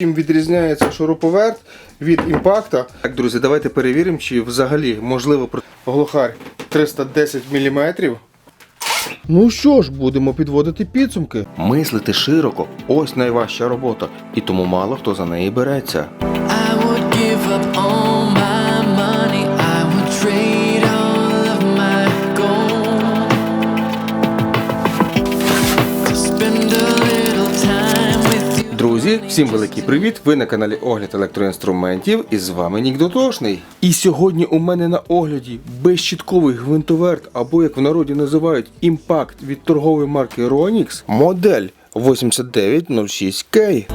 Чим відрізняється шуруповерт від імпакта? Так, друзі, давайте перевіримо, чи взагалі можливо про- глухарь 310 мм. Ну що ж, будемо підводити підсумки. Мислити широко ось найважча робота, і тому мало хто за неї береться. I would give up all Друзі, всім великий привіт! Ви на каналі Огляд електроінструментів і з вами Нік Дотошний. І сьогодні у мене на огляді безщітковий гвинтоверт, або як в народі називають імпакт від торгової марки Ronix, модель 8906K.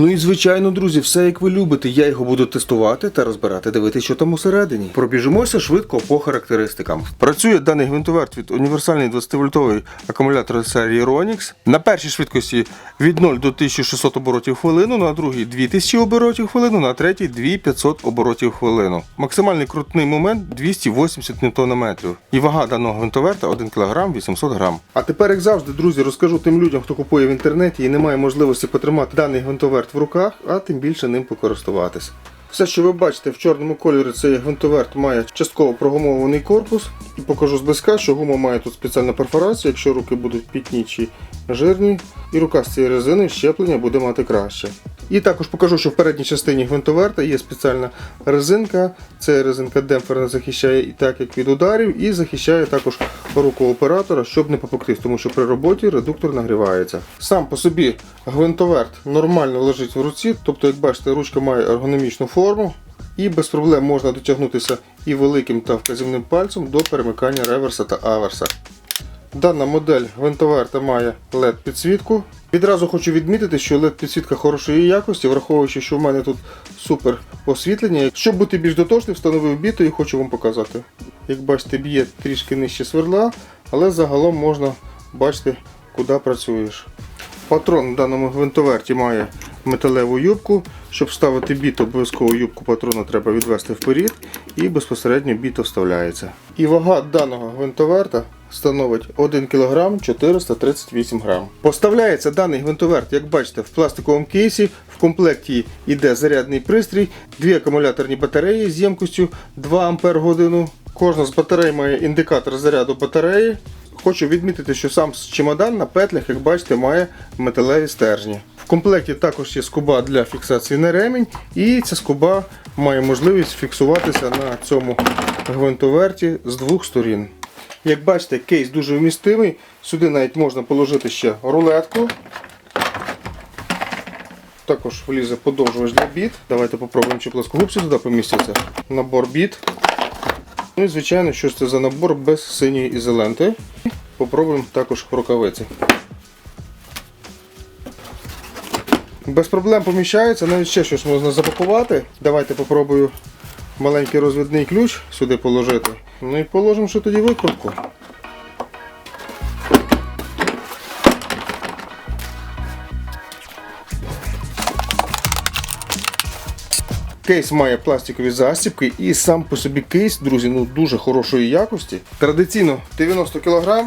Ну і звичайно, друзі, все як ви любите. Я його буду тестувати та розбирати, дивитися, що там усередині. Пробіжимося швидко по характеристикам. Працює даний гвинтоверт від універсальний 20-вольтовий акумулятор серії Ronix. На першій швидкості від 0 до 1600 оборотів хвилину, на другій 2000 оборотів хвилину, на третій 2500 оборотів хвилину. Максимальний крутний момент 280 Нм. І вага даного гвинтоверта 1 кг 800 г. А тепер, як завжди, друзі, розкажу тим людям, хто купує в інтернеті і не має можливості потримати даний гвинтоверт в руках, а тим більше ним покористуватися. Все, що ви бачите в чорному кольорі, цей гвинтоверт має частково прогумований корпус. І покажу зблизька, що гума має тут спеціальну перфорацію, якщо руки будуть пітні чи жирні, і рука з цієї резини щеплення буде мати краще. І також покажу, що в передній частині гвинтоверта є спеціальна резинка. Це резинка демпферна захищає і так як від ударів, і захищає також руку оператора, щоб не попектись, тому що при роботі редуктор нагрівається. Сам по собі гвинтоверт нормально лежить в руці, тобто, як бачите, ручка має ергономічну форму. І без проблем можна дотягнутися і великим та вказівним пальцем до перемикання реверса та аверса. Дана модель гвинтоверта має LED підсвітку. Відразу хочу відмітити, що LED підсвітка хорошої якості, враховуючи, що в мене тут супер освітлення. Щоб бути більш дотошним, встановив біту і хочу вам показати. Як бачите, б'є трішки нижче сверла, але загалом можна бачити, куди працюєш. Патрон в даному гвинтоверті має металеву юбку. Щоб вставити біт, обов'язково юбку патрона треба відвести вперед і безпосередньо біто вставляється. І вага даного гвинтоверта становить 1 кг 438 г. Поставляється даний гвинтоверт, як бачите, в пластиковому кейсі. В комплекті йде зарядний пристрій, дві акумуляторні батареї з ємкостю 2 Ампер годину. Кожна з батарей має індикатор заряду батареї. Хочу відмітити, що сам чемодан на петлях, як бачите, має металеві стержні. В комплекті також є скоба для фіксації на ремінь, і ця скоба має можливість фіксуватися на цьому гвинтоверті з двох сторін. Як бачите, кейс дуже вмістивий. Сюди навіть можна положити ще рулетку. Також влізе подовжувач для біт. Давайте попробуємо, чи плоскогубці туди помістяться. Набор біт. Ну і звичайно, що це за набор без синьої ізоленти. Попробуємо також рукавиці. Без проблем поміщається, навіть ще щось можна запакувати. Давайте попробую маленький розвідний ключ сюди положити. Ну і положимо ще тоді викрутку. Кейс має пластикові застібки і сам по собі кейс, друзі, ну дуже хорошої якості. Традиційно 90 кг.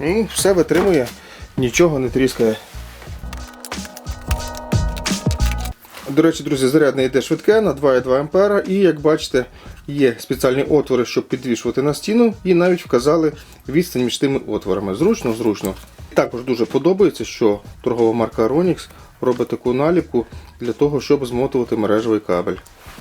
Ну, все витримує, нічого не тріскає. До речі, друзі, зарядне йде швидке на 2,2 А і як бачите, є спеціальні отвори, щоб підвішувати на стіну, і навіть вказали відстань між тими отворами. Зручно, зручно. Також дуже подобається, що торгова марка Ronix робить таку наліпку для того, щоб змотувати мережевий кабель.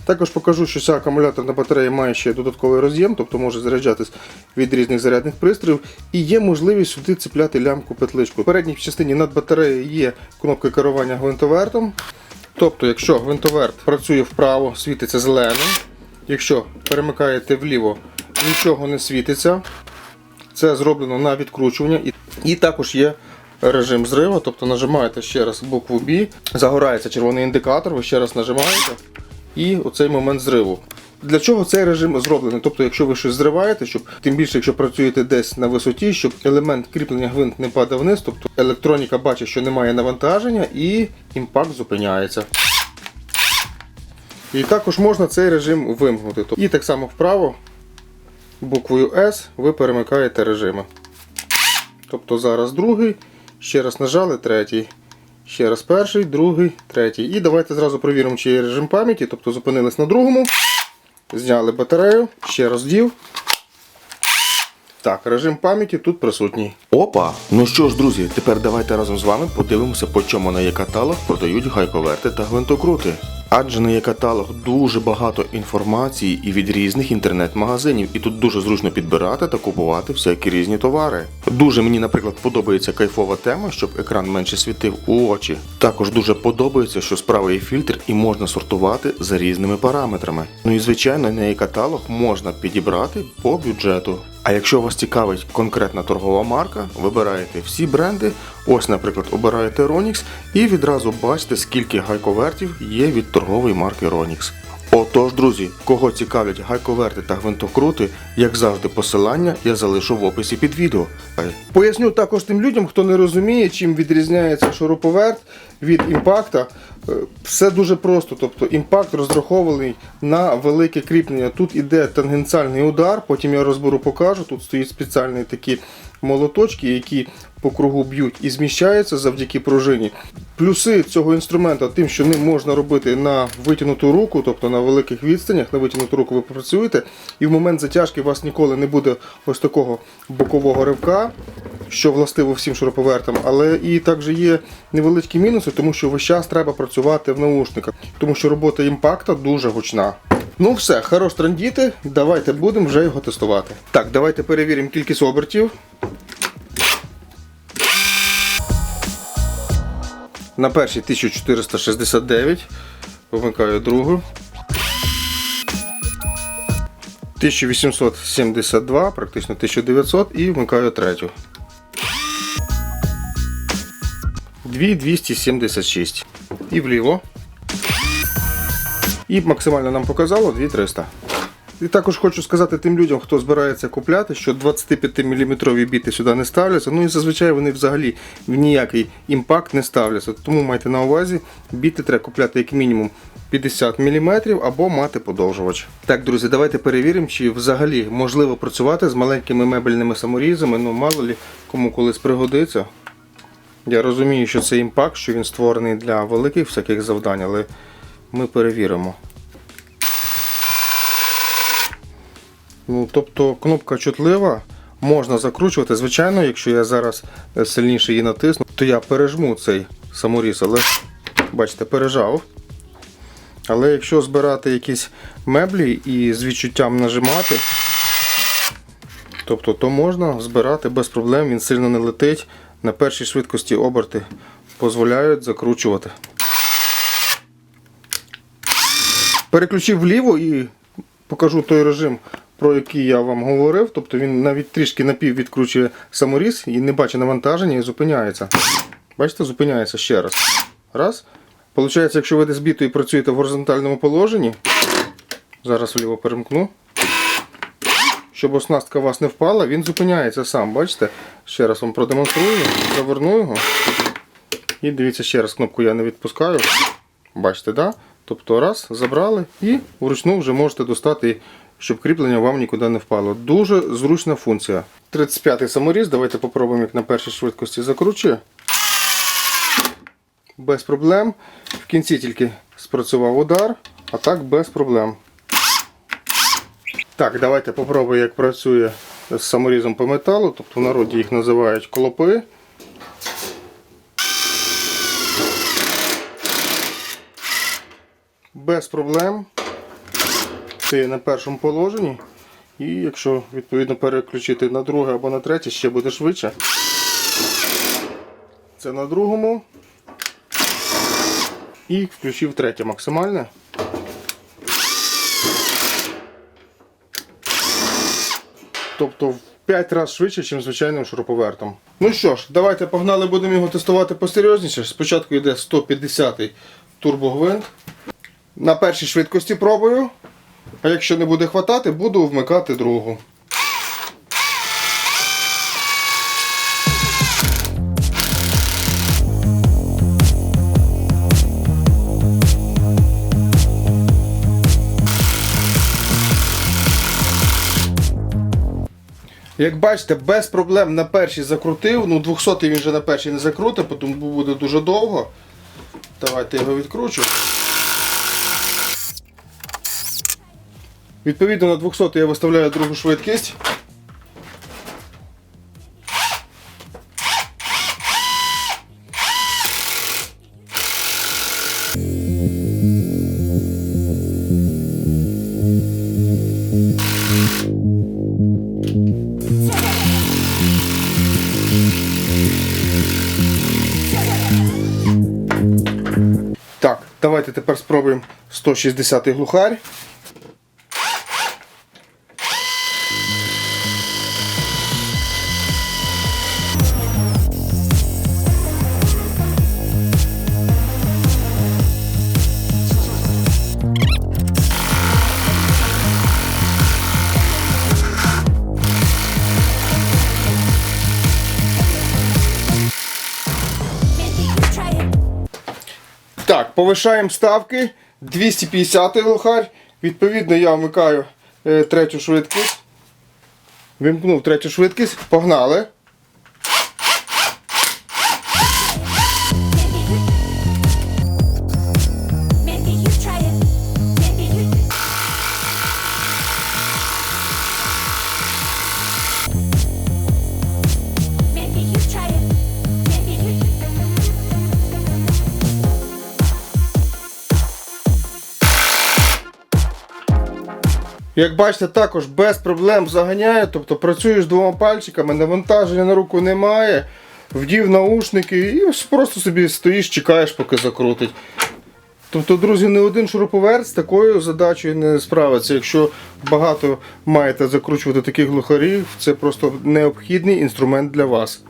Також покажу, що ця акумуляторна батарея має ще додатковий роз'єм, тобто може заряджатись від різних зарядних пристроїв. І є можливість сюди цепляти лямку петличку. В передній частині над батареєю є кнопка керування гвинтовертом. Тобто, якщо гвинтоверт працює вправо, світиться зеленим. Якщо перемикаєте вліво, нічого не світиться. Це зроблено на відкручування. І, також є режим зриву, тобто нажимаєте ще раз букву B, загорається червоний індикатор, ви ще раз нажимаєте і оцей момент зриву. Для чого цей режим зроблений? Тобто, якщо ви щось зриваєте, щоб тим більше, якщо працюєте десь на висоті, щоб елемент кріплення гвинт не падав вниз, тобто електроніка бачить, що немає навантаження, і імпакт зупиняється. І також можна цей режим вимкнути. Тобто- І так само вправо, буквою S, ви перемикаєте режими. Тобто зараз другий, ще раз нажали третій. Ще раз перший, другий, третій. І давайте зразу перевіримо, чи є режим пам'яті. Тобто зупинились на другому. Зняли батарею, ще раз дів. Так, режим пам'яті тут присутній. Опа! Ну що ж, друзі, тепер давайте разом з вами подивимося, по чому на є-каталог продають гайковерти та гвинтокрути. Адже на є-каталог дуже багато інформації і від різних інтернет-магазинів, і тут дуже зручно підбирати та купувати всякі різні товари. Дуже мені, наприклад, подобається кайфова тема, щоб екран менше світив у очі. Також дуже подобається, що справа є фільтр і можна сортувати за різними параметрами. Ну і звичайно, на каталог можна підібрати по бюджету. А якщо вас цікавить конкретна торгова марка, вибираєте всі бренди. Ось, наприклад, обираєте Ronix і відразу бачите, скільки гайковертів є від торгової марки Ronix. Отож, друзі, кого цікавлять гайковерти та гвинтокрути, як завжди, посилання я залишу в описі під відео. Поясню також тим людям, хто не розуміє, чим відрізняється шуруповерт від імпакта. Е, Все дуже просто. Тобто імпакт розрахований на велике кріплення. Тут іде тангенціальний удар, потім я розберу, покажу. Тут стоїть спеціальні такі молоточки, які по кругу б'ють і зміщаються завдяки пружині. Плюси цього інструмента тим, що ним можна робити на витягнуту руку, тобто на великих відстанях, на витягнуту руку ви попрацюєте, і в момент затяжки у вас ніколи не буде ось такого бокового ривка, що властиво всім шуруповертам, але і також є невеличкі мінуси, тому що весь час треба працювати в наушниках, тому що робота імпакта дуже гучна. Ну все, хорош трандіти, давайте будемо вже його тестувати. Так, давайте перевіримо кількість обертів. На першій 1469. Вмикаю другу. 1872, практично 1900 і вмикаю третю. 2276. І вліво. І максимально нам показало 2300. І також хочу сказати тим людям, хто збирається купляти, що 25-мм біти сюди не ставляться. Ну і зазвичай вони взагалі в ніякий імпакт не ставляться. Тому майте на увазі, біти треба купляти як мінімум 50 мм або мати подовжувач. Так, друзі, давайте перевіримо, чи взагалі можливо працювати з маленькими мебельними саморізами. Ну, мало лі кому колись пригодиться. Я розумію, що це імпакт, що він створений для великих всяких завдань, але ми перевіримо. Ну, тобто кнопка чутлива, можна закручувати. Звичайно, якщо я зараз е, сильніше її натисну, то я пережму цей саморіз, але бачите, пережав. Але якщо збирати якісь меблі і з відчуттям нажимати, тобто то можна збирати без проблем, він сильно не летить. На першій швидкості оберти дозволяють закручувати. Переключив вліво і покажу той режим, про який я вам говорив. Тобто він навіть трішки напів відкручує саморіз і не бачить навантаження і зупиняється. Бачите, зупиняється ще раз. Раз. Получається, якщо ви десь бітою працюєте в горизонтальному положенні, зараз вліво перемкну. Щоб оснастка у вас не впала, він зупиняється сам. Бачите? Ще раз вам продемонструю, заверну його. І дивіться ще раз, кнопку я не відпускаю. Бачите, да? Тобто раз, забрали і вручну вже можете достати, щоб кріплення вам нікуди не впало. Дуже зручна функція. 35-й саморіз, давайте попробуємо, як на першій швидкості закручує. Без проблем. В кінці тільки спрацював удар, а так без проблем. Так, давайте попробуємо, як працює з саморізом по металу. Тобто в народі їх називають клопи. Без проблем. Це є на першому положенні. І якщо відповідно переключити на друге або на третє, ще буде швидше. Це на другому. І включив третє максимальне. Тобто в 5 разів швидше, ніж звичайним шуруповертом. Ну що ж, давайте погнали, будемо його тестувати посерйозніше. Спочатку йде 150-й турбогвинт. На першій швидкості пробую. А якщо не буде хватати, буду вмикати другу. Як бачите, без проблем на першій закрутив. Ну, 200 він вже на першій не закрутив, тому буде дуже довго. Давайте його відкручу. Відповідно на 200 я виставляю другу швидкість. Спробуємо 160 глухарь. Повишаємо ставки. 250 глухарь. Відповідно, я вмикаю е, третю швидкість. Вимкнув третю швидкість. Погнали. Як бачите, також без проблем заганяє, тобто працюєш двома пальчиками, навантаження на руку немає, вдів наушники і просто собі стоїш, чекаєш, поки закрутить. Тобто, друзі, не один шуруповерт з такою задачею не справиться. Якщо багато маєте закручувати таких глухарів, це просто необхідний інструмент для вас.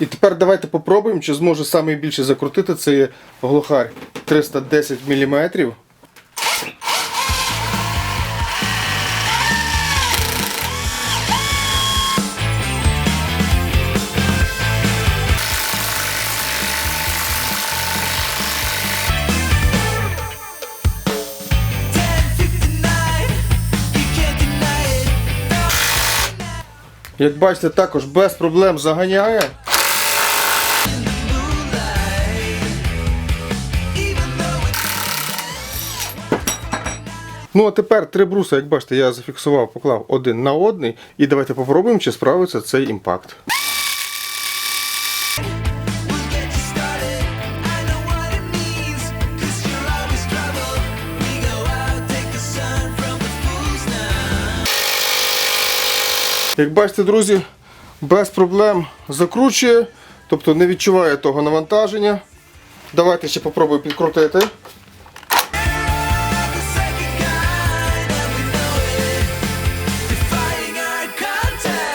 І тепер давайте попробуємо, чи зможе найбільше закрутити цей глухарь 310 мм. Як бачите, також без проблем заганяє. Ну а тепер три бруса, як бачите, я зафіксував, поклав один на один. І давайте попробуємо, чи справиться цей імпакт. Як бачите, друзі, без проблем закручує, тобто не відчуває того навантаження. Давайте ще попробую підкрутити.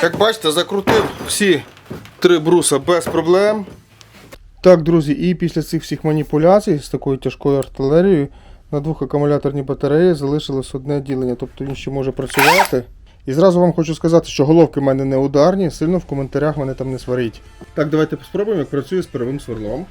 Як бачите, закрутив всі три бруса без проблем. Так, друзі, і після цих всіх маніпуляцій з такою тяжкою артилерією на двох акумуляторній батареї залишилось одне ділення, тобто він ще може працювати. І зразу вам хочу сказати, що головки в мене не ударні, сильно в коментарях мене там не сваріть. Так, давайте спробуємо, як працює з первим сверлом.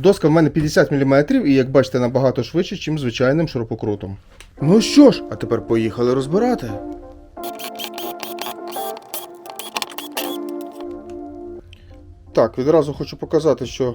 Доска в мене 50 мм і, як бачите, набагато швидше, ніж звичайним шурупокрутом. Ну що ж, а тепер поїхали розбирати. Так, відразу хочу показати, що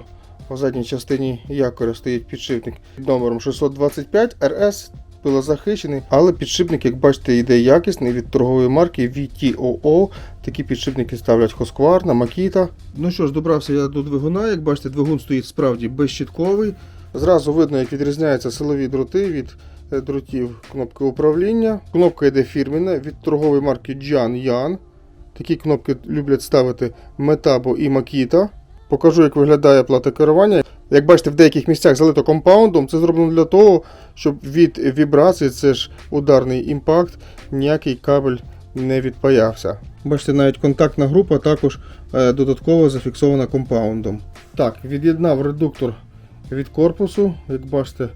в задній частині якоря стоїть підшипник під номером 625 RS. Пилозахищений, але підшипник, як бачите, йде якісний від торгової марки VTOO. Такі підшипники ставлять Husqvarna, Makita. Ну що ж, добрався я до двигуна. Як бачите, двигун стоїть справді безщітковий. Зразу видно, як відрізняються силові дроти від е, дротів кнопки управління. Кнопка йде фірменна від торгової марки Jan Yan. Такі кнопки люблять ставити Metabo і Makita. Покажу, як виглядає плата керування. Як бачите, в деяких місцях залито компаундом. Це зроблено для того, щоб від вібрацій, це ж ударний імпакт, ніякий кабель не відпаявся. Бачите, навіть контактна група також е, додатково зафіксована компаундом. Так, від'єднав редуктор від корпусу. Як бачите,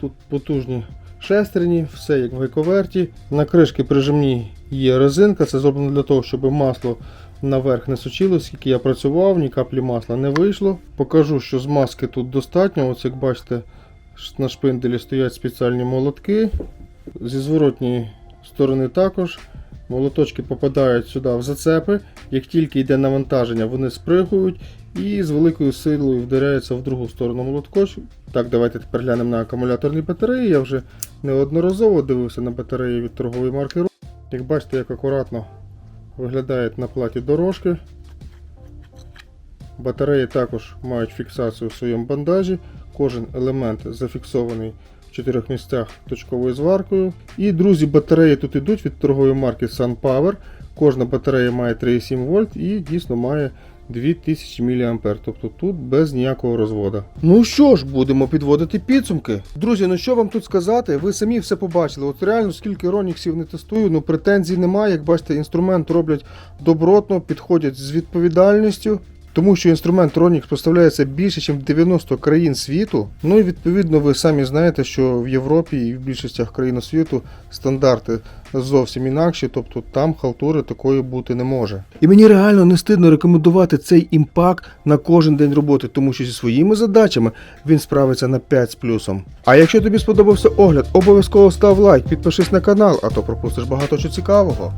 тут потужні шестерні, все як в гайковерті. На кришки прижимній є резинка. Це зроблено для того, щоб масло наверх не сочилось. Скільки я працював, ні каплі масла не вийшло. Покажу, що змазки тут достатньо. Ось як бачите, на шпинделі стоять спеціальні молотки. Зі зворотньої сторони також. Молоточки попадають сюди в зацепи. Як тільки йде навантаження, вони спригують і з великою силою вдаряються в другу сторону молоткоч. Так, давайте тепер глянемо на акумуляторні батареї. Я вже неодноразово дивився на батареї від торгової марки. Як бачите, як акуратно виглядають на платі дорожки. Батареї також мають фіксацію в своєму бандажі. Кожен елемент зафіксований в чотирьох місцях точковою зваркою. І, друзі, батареї тут йдуть від торгової марки SunPower. Кожна батарея має 3,7 вольт і дійсно має 2000 мА. Тобто тут без ніякого розводу. Ну що ж, будемо підводити підсумки. Друзі, ну що вам тут сказати? Ви самі все побачили. От реально скільки роніксів не тестую, ну претензій немає. Як бачите, інструмент роблять добротно, підходять з відповідальністю. Тому що інструмент Ronix поставляється більше, ніж 90 країн світу. Ну і відповідно ви самі знаєте, що в Європі і в більшостях країн світу стандарти зовсім інакші, тобто там халтури такої бути не може. І мені реально не стидно рекомендувати цей імпакт на кожен день роботи, тому що зі своїми задачами він справиться на 5 з плюсом. А якщо тобі сподобався огляд, обов'язково став лайк, підпишись на канал, а то пропустиш багато чого цікавого.